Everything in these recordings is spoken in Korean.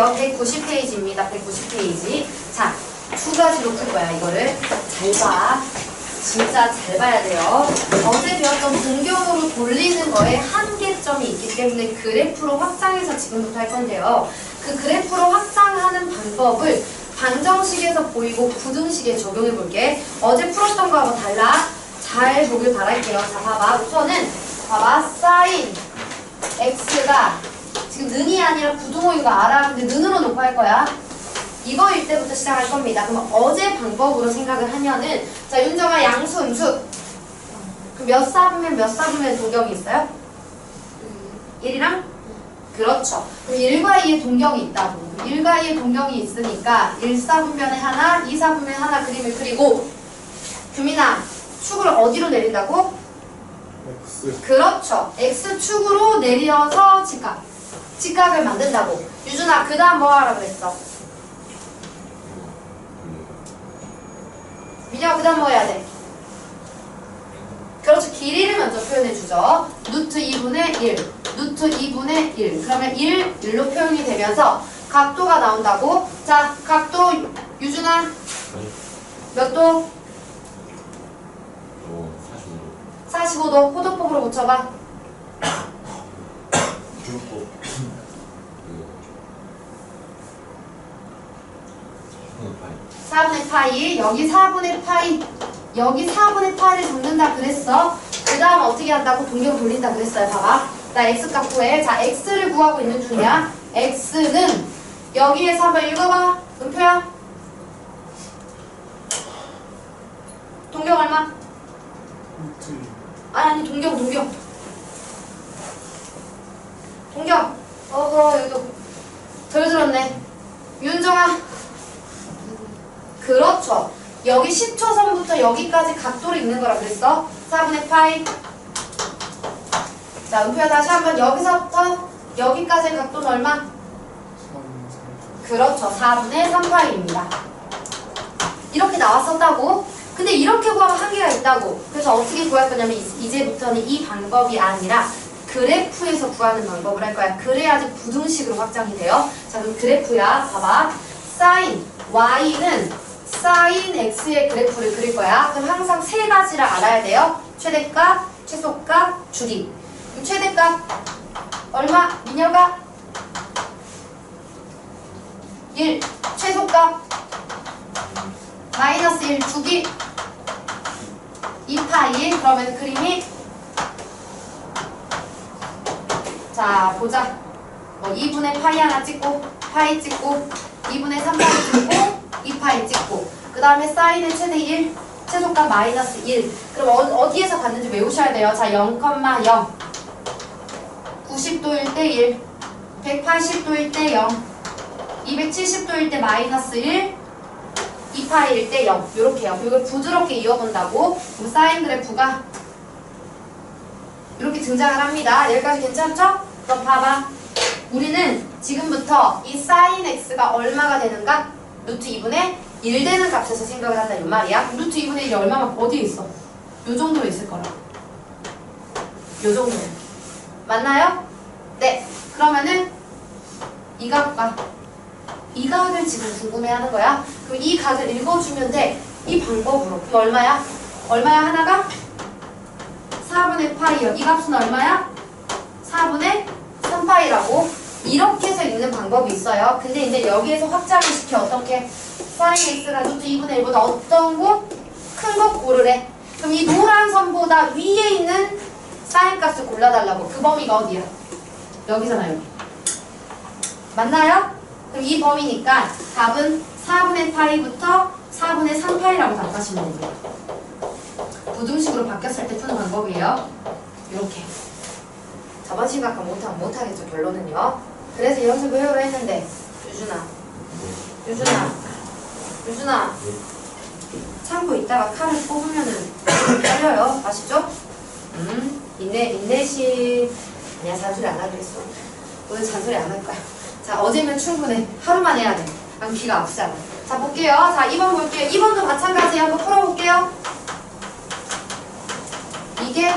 볼게요. 190페이지입니다. 190페이지. 자, 두 가지로 풀 거야, 이거를. 잘 봐. 진짜 잘 봐야 돼요. 어제 배웠던 동경으로 돌리는 거에 한계점이 있기 때문에 그래프로 확장해서 지금부터 할 건데요. 그 그래프로 확장하는 방법을 방정식에서 보이고 부등식에 적용해 볼게. 어제 풀었던 거하고 달라. 잘 보길 바랄게요. 자, 봐봐. 우선은 봐봐. 사인 x가 지금 는이 아니라 부등호인 거 알아. 근데 는으로 놓고 할 거야. 이거일 때부터 시작할 겁니다. 그럼 어제 방법으로 생각을 하면은 자 윤정아 양수 음수 그럼 몇 사분면 몇 사분면 동경이 있어요? 1이랑? 그렇죠. 그럼 1과 2의 동경이 있다고. 1과 2의 동경이 있으니까 1사분면에 하나, 2사분면에 하나 그림을 그리고 규민아 축을 어디로 내린다고? X 그렇죠. X축으로 내려서 직각. 직각을 만든다고. 유준아, 그 다음 뭐 하라 그랬어? 민혁아, 그 다음 뭐 해야 돼? 그렇죠. 길이를 먼저 표현해주죠. 루트 2분의 1. 루트 2분의 1. 그러면 1, 1로 표현이 되면서 각도가 나온다고. 자, 각도, 유준아, 몇 도? 어, 45도. 45도. 호도폭으로 붙여봐. 줄고 그, 4분의 파이. 4분의 파이 여기 4분의 파이. 여기 4분의 파이를 잡는다 그랬어. 그 다음 어떻게 한다고? 동경 돌린다 그랬어요. 봐봐. 나 x값 구해 자 x를 구하고 있는 중이야. X는 여기에서 한번 읽어봐. 은표야. 동경 얼마? 아니 아니 동경 동경 어허 여기도 덜 들었네 윤정아 그렇죠 여기 10초선부터 여기까지 각도를 있는 거라 그랬어? 4분의 파이. 자 은표야. 다시 한번 여기서부터 여기까지의 각도는 얼마? 3 그렇죠. 4분의 3파이입니다. 이렇게 나왔었다고? 근데 이렇게 구하면 한계가 있다고. 그래서 어떻게 구할 거냐면 이- 이제부터는 이 방법이 아니라 그래프에서 구하는 방법을 할 거야. 그래야지 부등식으로 확장이 돼요. 자 그럼 그래프야. 봐봐. 사인 y는 사인 x의 그래프를 그릴 거야. 그럼 항상 세 가지를 알아야 돼요. 최대값 최소값 주기. 그럼 최대값 얼마? 민혁아 1 최소값? 마이너스 1 주기? 2파이. 그러면 그림이? 자 보자. 뭐 2분의 파이 하나 찍고 파이 찍고 2분의 3파이 찍고 2파이 찍고 그 다음에 사인의 최대 1 최소값 마이너스 1 그럼 어, 어디에서 갔는지 외우셔야 돼요 자 0,0 90도일 때 1 180도일 때 0 270도일 때 마이너스 1 2파일 때 0. 요렇게요. 이걸 부드럽게 이어본다고. 그럼 사인 그래프가 이렇게 등장을 합니다. 여기까지 괜찮죠? 그럼 봐봐. 우리는 지금부터 이 사인 x가 얼마가 되는가? 루트 2분의 1 되는 값에서 생각을 한다 이 말이야. 루트 2분의 1이 얼마만 어디에 있어? 요 정도로 있을 거라. 요 정도. 맞나요? 네. 그러면은 이 값과 이 각을 지금 궁금해하는 거야. 그럼 이 각을 읽어주면 돼. 이 방법으로. 그럼 얼마야? 얼마야 하나가? 4분의 파이요. 이 값은 얼마야? 4분의 3파이라고. 이렇게 해서 읽는 방법이 있어요. 근데 이제 여기에서 확장을 시켜. 어떻게? 사인 x가 루트 2분의 1보다 어떤 거? 큰거 고르래. 그럼 이 노란 선보다 위에 있는 사인 값을 골라달라고. 그 범위가 어디야? 여기잖아요. 여기. 맞나요? 그럼 이 범위니까 답은 4분의 파이부터 4분의 3파이라고 답하시면 돼요. 부등식으로 바뀌었을 때 푸는 방법이에요. 이렇게. 저번 시간과 못하면 못하겠죠, 결론은요. 그래서 연습을 해오라 했는데, 유준아. 유준아. 유준아. 참고 있다가 칼을 뽑으면은 떨려요. 아시죠? 음, 인내, 인내심. 아니야, 잔소리 안 하기로 했어. 오늘 잔소리 안 할 거야. 자, 어제면 충분해. 하루만 해야 돼. 안 귀가 아프잖아. 자, 볼게요. 자, 2번 볼게요. 2번도 마찬가지 한번 풀어볼게요. 이게,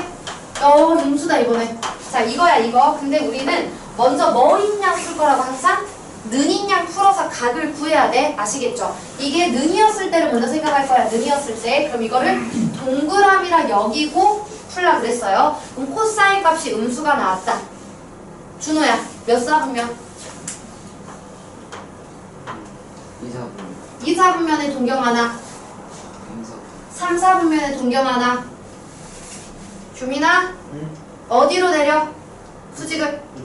어, 음수다, 이번에. 자, 이거야, 이거. 근데 우리는 먼저 뭐 있냐 풀 거라고 항상 는인 양 풀어서 각을 구해야 돼. 아시겠죠? 이게 는이었을 때를 먼저 생각할 거야. 는이었을 때. 그럼 이거를 동그라미라 여기고 풀라 그랬어요. 그럼 코사인 값이 음수가 나왔다. 준호야, 몇 사분면? 이사분 2, 4분면에 동경 하나, 행사 3, 4분면에 동경 하나. 규민아, 응? 어디로 내려? 수직을. X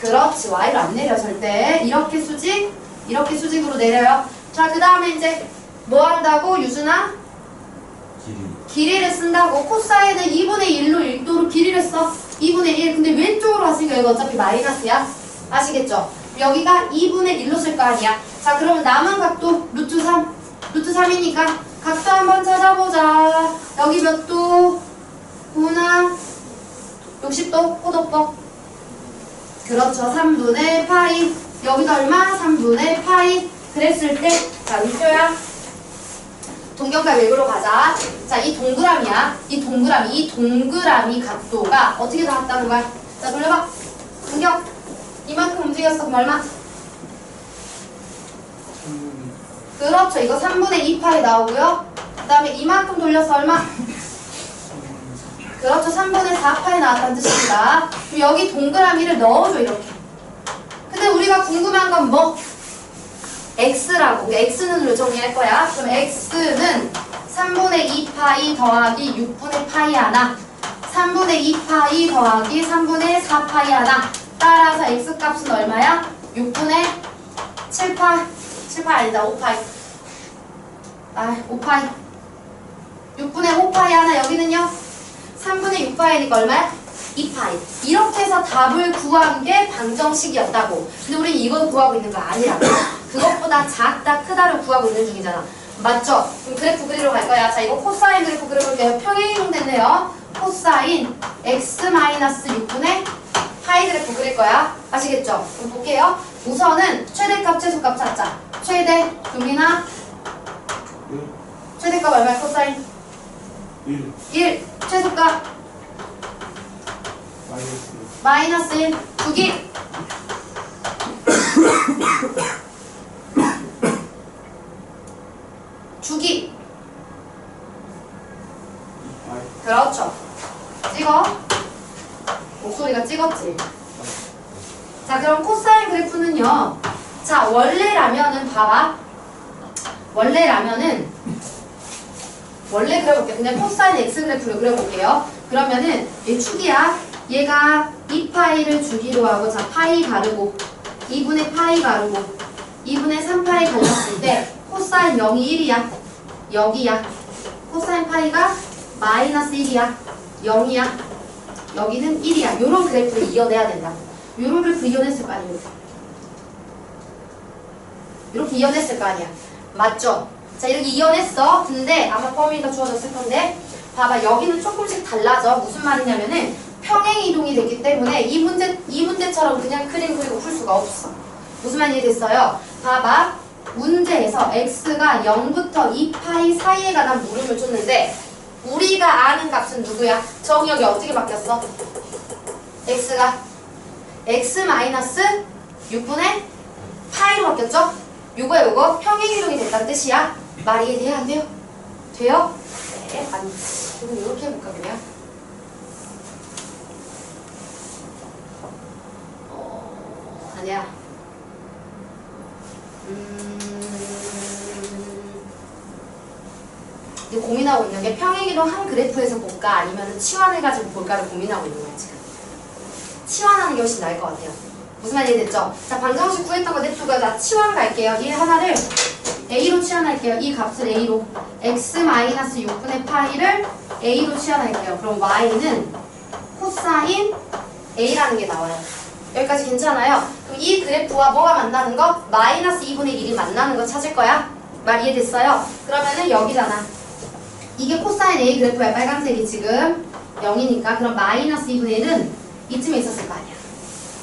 그렇지. Y로 안 내려, 절대. 이렇게 수직, 이렇게 수직으로 내려요. 자, 그 다음에 이제 뭐 한다고, 유준아? 길이 길이를 쓴다고. 코사인은 2분의 1로 1도로 길이를 써. 2분의 1. 근데 왼쪽으로 왔으니까 여기 어차피 마이너스야. 아시겠죠? 여기가 2분의 1로 쓸 거 아니야. 자, 그러면 남은 각도 루트 3. 루트 3이니까 각도 한번 찾아보자. 여기 몇 도? 구나 60도? 호도법. 그렇죠. 3분의 파이. 여기도 얼마? 3분의 파이. 그랬을 때, 자, 루표야. 동경과 외부로 가자. 자, 이 동그라미야. 이 동그라미, 이 동그라미 각도가 어떻게 나왔다는 거야? 자, 돌려봐. 동경. 이만큼 움직였어. 그럼 얼마? 3분의 그렇죠. 이거 3분의 2파이 나오고요. 그 다음에 이만큼 돌려서 얼마? 그렇죠. 3분의 4파이 나왔다는 뜻입니다. 여기 동그라미를 넣어줘, 이렇게. 근데 우리가 궁금한 건 뭐? x라고. x는으로 정리할 거야. 그럼 x는 3분의 2파이 더하기 6분의 파이 하나. 3분의 2파이 더하기 3분의 4파이 하나. 따라서 x 값은 얼마야? 6분의 7파이. 7파이 아니다. 5파이. 아, 5파이. 6분의 5파이 하나. 여기는요? 3분의 6파이니까 얼마야? 2파이. 이렇게 해서 답을 구한 게 방정식이었다고. 근데 우린 이걸 구하고 있는 거 아니라고. 그것보다 작다, 크다를 구하고 있는 중이잖아. 맞죠? 그럼 그래프 그리러 갈 거야. 자, 이거 코사인 그래프 그려볼게요. 평행이동 됐네요. 코사인 x-6분의 파이 그래프 그릴 거야. 아시겠죠? 그럼 볼게요. 우선은 최대값, 최소값 찾자. 최대, 규민아, 1 최대값 얼마야, 코사인? 1 1. 최소값, 마이너스 마이너스 1. 두기. 주기. 2파이 그렇죠. 찍어. 목소리가 찍었지. 자, 그럼 코사인 그래프는요. 자, 원래라면은 봐봐. 원래라면은 원래 그려볼게요. 그냥 코사인 x 그래프를 그려볼게요. 그러면은 얘 축이야. 얘가 2파이를 주기로 하고 자 파이 가르고 2분의 파이 가르고 2분의 3파이 갈랐을 때 코사인 0이 1이야. 여기야. 코사인 파이가 마이너스 1이야. 0이야. 여기는 1이야. 요런 그래프를 이어내야 된다. 요런 그래프 이어냈을 거. 이렇게. 이렇게 이어냈을 거 아니야. 맞죠? 자, 이렇게 이어냈어. 근데 아마 범위가 주어졌을 건데 봐봐. 여기는 조금씩 달라져. 무슨 말이냐면은 평행 이동이 됐기 때문에 이 문제 이 문제처럼 그냥 그림 그리고 풀 수가 없어. 무슨 말이 됐어요? 봐봐. 문제에서 x가 0부터 2파이 사이에 관한 물음을 줬는데 우리가 아는 값은 누구야? 정의역이 어떻게 바뀌었어? x가 x 마이너스 6분의 파이로 바뀌었죠? 요거 요거 평행 이동이 됐다는 뜻이야. 말이 이해돼야 안 돼요? 돼요? 네. 아니, 그럼 이렇게 해볼까 그냥? 어, 아니야. 음, 이제 고민하고 있는 게 평행이동 한 그래프에서 볼까 아니면 치환해가지고 볼까를 고민하고 있는 거야 지금. 치환하는 게 훨씬 나을 것 같아요. 무슨 말이 됐죠? 자, 방정식 구했던 거 냅두고 자 치환 갈게요. 이 하나를 A로 치환할게요. 이 값을 A로 x-6분의 파이를 A로 치환할게요. 그럼 Y는 코사인 A라는 게 나와요. 여기까지 괜찮아요? 그럼 이 그래프와 뭐가 만나는 거? 마이너스 2분의 1이 만나는 거 찾을 거야? 말 이해됐어요? 그러면은 여기잖아. 이게 코사인 A 그래프야. 빨간색이 지금 0이니까 그럼 마이너스 2분의 1은 이쯤에 있었을 거 아니야.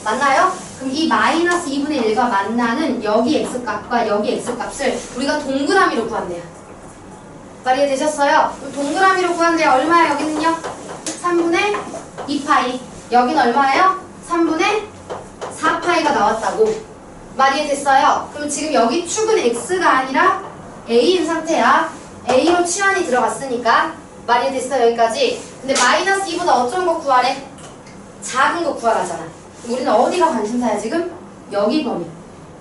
맞나요? 그럼 이 마이너스 2분의 1과 만나는 여기 x값과 여기 x값을 우리가 동그라미로 구한대요. 말 이해되셨어요? 그럼 동그라미로 구한대요. 얼마야 여기는요? 3분의 2파이. 여기는 얼마예요? 3분의 4파이가 나왔다고. 말이 됐어요? 그럼 지금 여기 축은 x가 아니라 a인 상태야. a로 치환이 들어갔으니까 말이 됐어 여기까지. 근데 마이너스 2보다 어떤 거 구하래? 작은 거 구하라잖아. 우리는 어디가 관심사야 지금? 여기 범위.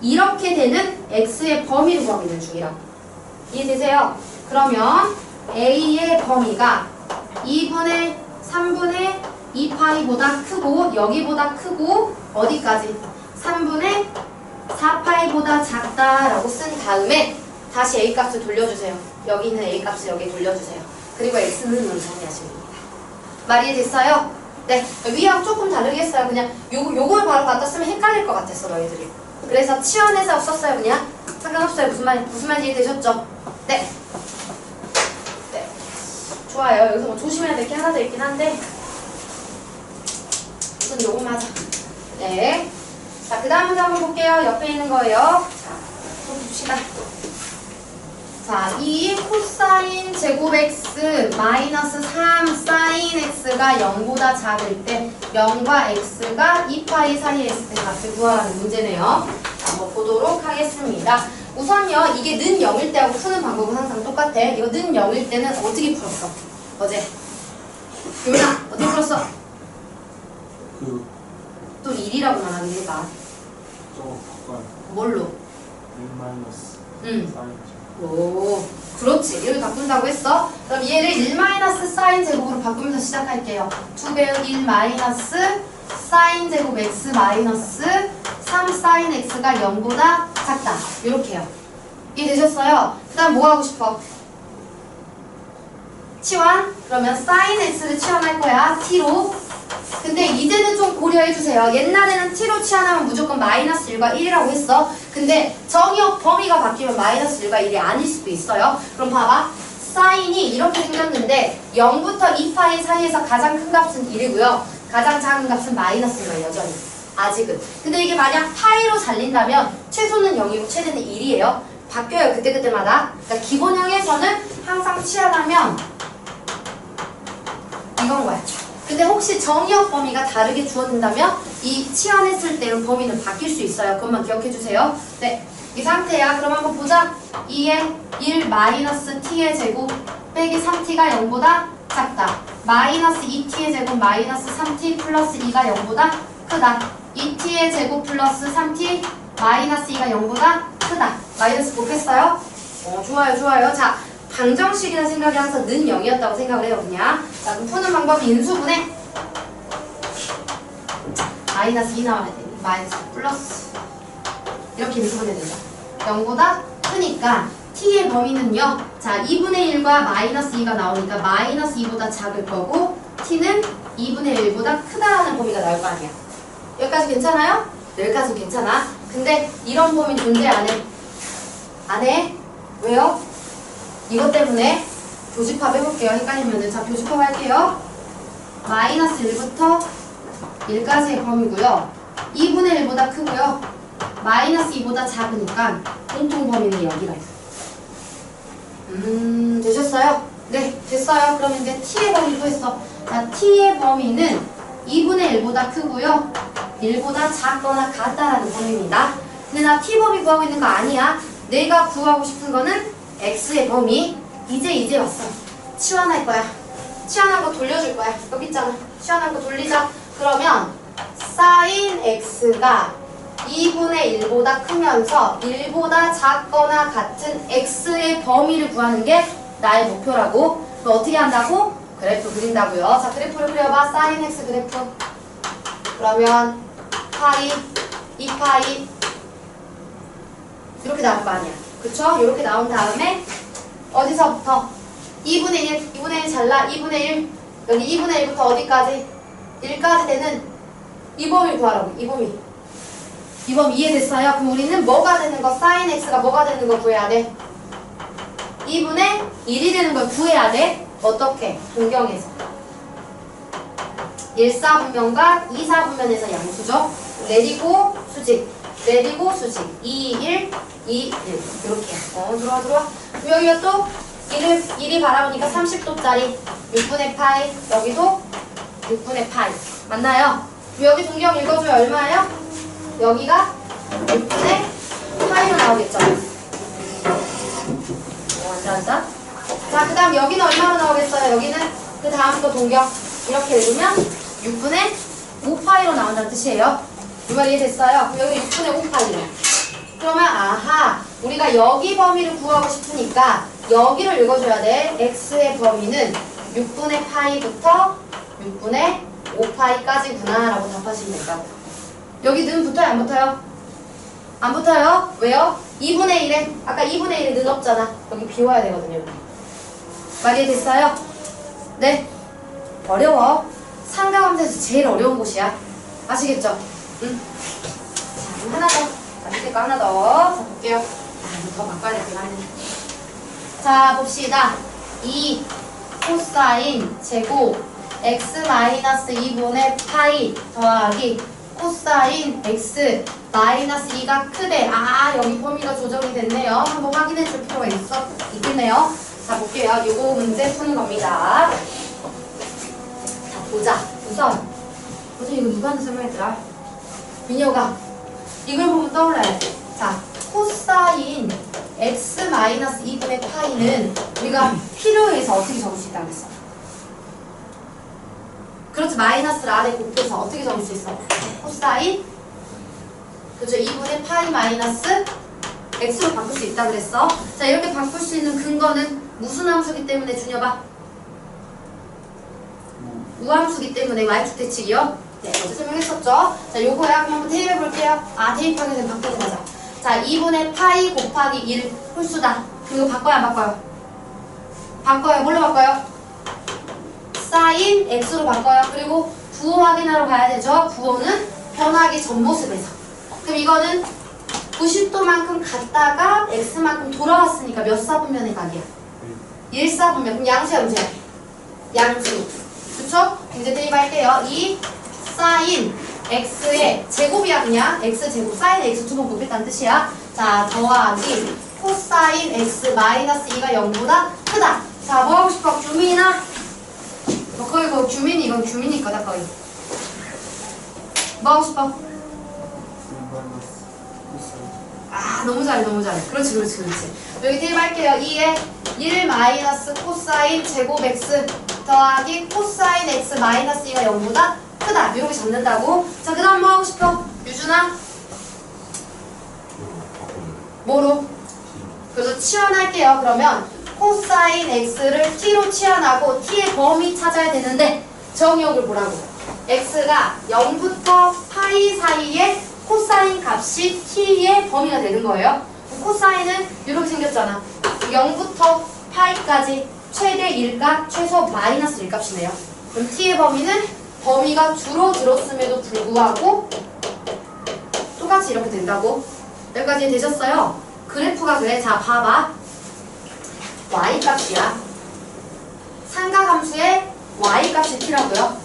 이렇게 되는 x의 범위를 구하고 있는 중이라고. 이해되세요? 그러면 a의 범위가 2분의 3분의 2파이보다 크고 여기보다 크고 어디까지? 3분의 4파이보다 작다라고 쓴 다음에 다시 a 값을 돌려주세요. 여기 있는 a 값을 여기 돌려주세요. 그리고 x는 은 정리하시면 됩니다. 말이 됐어요? 네, 위하고 조금 다르겠어요. 그냥 요, 요걸 바로 갖다 쓰면 헷갈릴 것 같았어, 너희들이. 그래서 치환해서 썼어요, 그냥. 상관없어요. 무슨 말, 무슨 말인지 이해되셨죠? 네. 네. 좋아요. 여기서 뭐 조심해야 될 게 하나 더 있긴 한데. 우선 요것만 하자. 네. 자, 그 다음 문제 한번 볼게요. 옆에 있는 거예요. 자, 좀 봅시다. 자, 2 코사인 제곱 x 마이너스 3 사인 x가 0보다 작을 때 0과 x가 2파이 사이에 있을 때 값을 구하라는 문제네요. 자, 한번 보도록 하겠습니다. 우선요, 이게 는 0일 때하고 푸는 방법은 항상 똑같아. 이거 는 0일 때는 어떻게 풀었어? 어제. 요나, 어떻게 풀었어? 그 또 1이라고 말하는 얘가. 저거 바꿔요 뭘로? 1 마이너스 음. 사인 오, 그렇지. 이렇게 바꾼다고 했어. 그럼 얘를 1 마이너스 사인 제곱으로 바꾸면서 시작할게요. 2배운 1 마이너스 사인 제곱 x 마이너스 3 사인 x가 0보다 작다. 이렇게요. 이해되셨어요? 그 다음 뭐 하고 싶어? 치환? 그러면 사인 x를 치환할 거야. t로. 근데 이제는 좀 고려해주세요. 옛날에는 t로 치환하면 무조건 마이너스 1과 1이라고 했어. 근데 정의역 범위가 바뀌면 마이너스 1과 1이 아닐 수도 있어요. 그럼 봐봐. 사인이 이렇게 생겼는데 0부터 2파이 사이에서 가장 큰 값은 1이고요. 가장 작은 값은 마이너스예요, 여전히. 아직은. 근데 이게 만약 파이로 잘린다면 최소는 0이고 최대는 1이에요. 바뀌어요, 그때그때마다. 그러니까 기본형에서는 항상 치환하면 이건 거야. 근데 혹시 정의역 범위가 다르게 주어진다면 이 치환했을 때는 범위는 바뀔 수 있어요. 그것만 기억해 주세요. 네. 이 상태야. 그럼 한번 보자. 2의 1 마이너스 t의 제곱 빼기 3t가 0보다 작다. 마이너스 2t의 제곱 마이너스 3t 플러스 2가 0보다 크다. 2t의 제곱 플러스 3t 마이너스 2가 0보다 크다. 마이너스 곱했어요? 어, 좋아요, 좋아요. 자, 방정식이라는 생각이 항상 는 0이었다고 생각을 해요, 그냥. 자, 그럼 푸는 방법이 인수분해. 마이너스 2 나와야 돼. 마이너스 플러스. 이렇게 인수분해 된다. 0보다 크니까 t의 범위는요. 자, 2분의 1과 마이너스 2가 나오니까 마이너스 2보다 작을 거고 t는 2분의 1보다 크다라는 범위가 나올 거 아니야. 여기까지 괜찮아요? 여기까지 괜찮아. 근데 이런 범위 존재 안 해. 안 해? 왜요? 이것 때문에 교집합 해볼게요. 헷갈리면은. 자, 교집합 할게요. 마이너스 1부터 1까지의 범위고요. 2분의 1보다 크고요. 마이너스 2보다 작으니까 공통 범위는 여기가 있어요. 음, 되셨어요? 네, 됐어요. 그럼 이제 t의 범위 구했어. 자, t의 범위는 2분의 1보다 크고요. 1보다 작거나 같다라는 범위입니다. 근데 나 t 범위 구하고 있는 거 아니야. 내가 구하고 싶은 거는 x의 범위. 이제 이제 왔어. 치환할 거야. 치환한 거 돌려줄 거야. 여기 있잖아. 치환한 거 돌리자. 그러면 sin x가 2분의 1보다 크면서 1보다 작거나 같은 x의 범위를 구하는 게 나의 목표라고. 그럼 어떻게 한다고? 그래프 그린다고요. 자, 그래프를 그려봐. sin x 그래프. 그러면 파이, 2파이 이렇게 나올 거 아니야. 그쵸? 이렇게 나온 다음에 어디서부터? 2분의 1, 2분의 1 잘라, 2분의 1 여기 2분의 1부터 어디까지? 1까지 되는 이 범위 구하라고, 이 범위 이 범위 이해됐어요? 그럼 우리는 뭐가 되는 거, sin x가 뭐가 되는 거 구해야 돼? 2분의 1이 되는 걸 구해야 돼? 어떻게? 동경에서 1사분면과 2사분면에서 양수죠? 내리고 수직, 내리고 수직 2, 1, 2, 1 이렇게 어 들어와 들어와 여기가 또 1을, 1이 바라보니까 30도짜리 6분의 파이 여기도 6분의 파이 맞나요? 여기 동경 읽어줘요 얼마예요? 여기가 6분의 파이로 나오겠죠? 어, 앉아, 앉아. 자, 그 다음 여기는 얼마로 나오겠어요? 여기는 그 다음 거 동경. 이렇게 읽으면 6분의 5파이로 나온다는 뜻이에요. 이 말 이해됐어요? 여기 6분의 5파이로. 그러면 아하, 우리가 여기 범위를 구하고 싶으니까 여기를 읽어줘야 돼. x의 범위는 6분의 파이부터 6분의 5파이까지구나 라고 답하시면 된다고. 여기 는 붙어요? 안 붙어요? 안 붙어요? 왜요? 2분의 1에 아까 2분의 1에 는 없잖아. 여기 비워야 되거든요. 말이 됐어요? 네. 어려워. 상가함수에서 제일 어려운 곳이야. 아시겠죠? 응. 자, 하나 더. 자, 밑에 거 하나 더. 자, 볼게요. 아, 이거 더 바꿔야 되긴 하네. 자, 봅시다. 2 코사인 제곱 x 마이너스 2분의 파이 더하기 코사인 x 마이너스 2가 크대. 아, 여기 범위가 조정이 됐네요. 한번 확인해 줄 필요가 있어, 있겠네요. 자, 볼게요. 요거 문제 푸는 겁니다. 자, 보자. 우선. 어제 이거 누가 하는 설명했더라? 민혁아. 이걸 보면 떠올라야 돼. 자, 코사인 x 마이너스 2분의 파이는 우리가 필요해서 어떻게 적을 수 있다고 했어? 그렇지, 마이너스를 안에 곱해서 어떻게 적을 수 있어? 코사인 그죠? 2분의 파이 마이너스 x로 바꿀 수 있다 그랬어. 자, 이렇게 바꿀 수 있는 근거는 무슨 함수기 때문에 준여봐? 우함수기 때문에 y축 대칭이요? 네, 어제 설명했었죠? 자, 요거야. 한번 대입해 볼게요. 아, 대입하게 되면 바꾸고 가자. 자, 2분의 파이 곱하기 1 홀수다. 그럼 이거 바꿔요, 안 바꿔요? 바꿔요. 뭘로 바꿔요? 사인 x로 바꿔요. 그리고 부호 확인하러 가야 되죠? 부호는 변하기 전 모습에서. 그럼 이거는 90도만큼 갔다가 x만큼 돌아왔으니까 몇 사분면의 각이야? 1사분면. 그럼 양수야, 음수야? 양수. 그쵸? 이제 대입할게요. 이 사인 x의 제곱이야 그냥 x 제곱 사인 x 두 번 곱했다는 뜻이야. 자 더하기 코사인 x 마이너스 2가 0보다 크다. 자 뭐 하고 싶어? 규민아? 어, 거기 거 규민이 이건 규민이 거다 거기. 뭐 하고 싶어? 1 마이너스 코사인 아 너무 잘해 너무 잘해 그렇지 그렇지 그렇지 여기 대입할게요 2에 1 마이너스 코사인 제곱 x 더하기 코사인 x 마이너스 2가 0보다 크다. 이렇게 잡는다고. 자 그 다음 뭐 하고 싶어? 유준아? 뭐로? 그래서 치환할게요. 그러면 코사인 x를 t로 치환하고 t의 범위 찾아야 되는데 정의역을 보라고. X가 0부터 파이 사이에 코사인 값이 t의 범위가 되는 거예요. 코사인은 이렇게 생겼잖아. 0부터 파이까지 최대 1값, 최소 마이너스 1값이네요. 그럼 t의 범위는 범위가 줄어들었음에도 불구하고 똑같이 이렇게 된다고. 여기까지 되셨어요? 그래프가 그래. 자, 봐봐. y값이야. 삼각함수의 y값이 t라고요.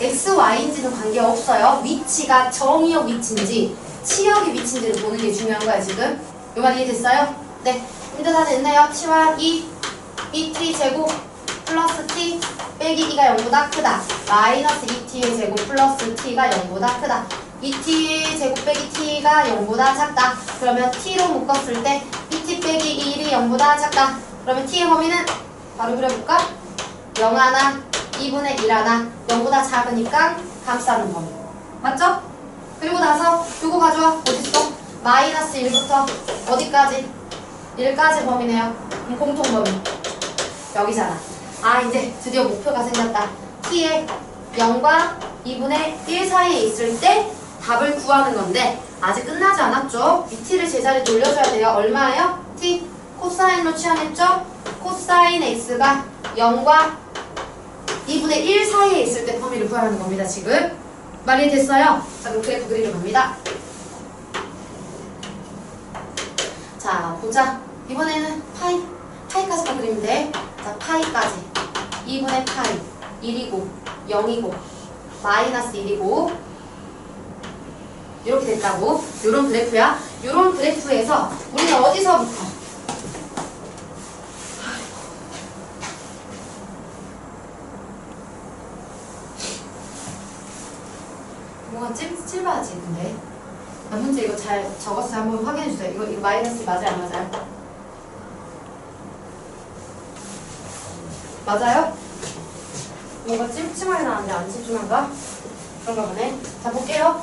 x, y인지는 관계없어요. 위치가 정의역 위치인지 치역의 위치인지를 보는 게 중요한 거야 지금. 요말 이해됐어요? 네. 문제 다 됐나요? 치환 2, 2t 제곱 플러스 t 빼기 2가 0보다 크다. 마이너스 2t의 제곱 플러스 t가 0보다 크다. 2t 제곱 빼기 t가 0보다 작다. 그러면 t로 묶었을 때 2t 빼기 1이 0보다 작다. 그러면 t의 범위는 바로 그려볼까? 0 하나, 2분의 1 하나, 0보다 작으니까 감싸는 범위. 맞죠? 그리고 나서 요거 가져와. 어딨어? 마이너스 1부터 어디까지? 1까지 범위네요. 공통 범위. 여기잖아. 아, 이제 드디어 목표가 생겼다. t의 0과 2분의 1 사이에 있을 때 답을 구하는 건데 아직 끝나지 않았죠? 이 t를 제자리에 돌려줘야 돼요. 얼마예요? t 코사인로 치환했죠? 코사인 x가 0과 2분의 1 사이에 있을 때 범위를 구하는 겁니다, 지금. 말이 됐어요? 자, 그럼 그래프 그리러 갑니다. 자, 보자. 이번에는 파이, 파이까지만 그리면 돼. 자, 파이까지. 2분의 파이. 1이고, 0이고, 마이너스 1이고, 이렇게 됐다고. 요런 그래프야. 요런 그래프에서 우리는 어디서부터? 뭐가 찝, 찝어야지, 근데. 나 문제 이거 잘 적었어요. 한번 확인해 주세요. 이거, 이거 마이너스 맞아요? 안 맞아요? 맞아요? 뭔가 찜찜하게 나왔는데 안 찜찜한가? 그런가 보네. 자, 볼게요.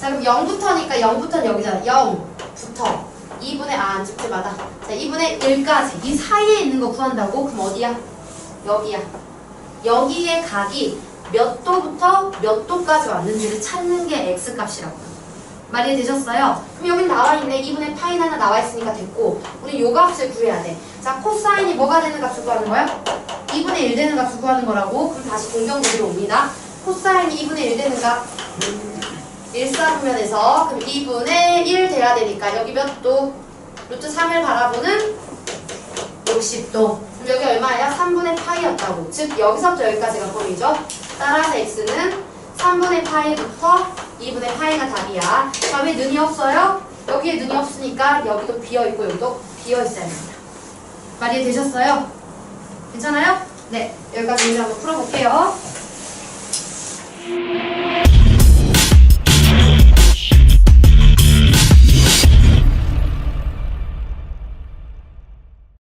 자, 그럼 0부터니까 0부터는 여기잖아. 0부터 2분의 아, 안 찜찜하다. 자, 2분의 1까지. 이 사이에 있는 거 구한다고? 그럼 어디야? 여기야. 여기에 각이 몇 도부터 몇 도까지 왔는지를 찾는 게 x값이라고. 말이 되셨어요? 그럼 여기 나와 있네. 2분의 파이 하나 나와 있으니까 됐고, 우리 요 값을 구해야 돼. 자, 코사인이 뭐가 되는 값을 구하는 거야? 2분의 1 되는 값을 구하는 거라고. 그럼 다시 공경구로 옵니다. 코사인이 2분의 1 되는 값. 일사분면에서 그럼 2분의 1 돼야 되니까 여기 몇 도? 루트 3을 바라보는 60도. 그럼 여기 얼마예요? 3분의 파이였다고. 즉 여기서부터 여기까지가 범위죠. 따라서 x는 3분의 파이부터 2분의 파이가 답이야. 자, 왜 눈이 없어요? 여기에 눈이 없으니까 여기도 비어있고 여기도 비어있어야 됩니다. 말이 되셨어요? 괜찮아요? 네, 여기까지 문제 한번 풀어볼게요.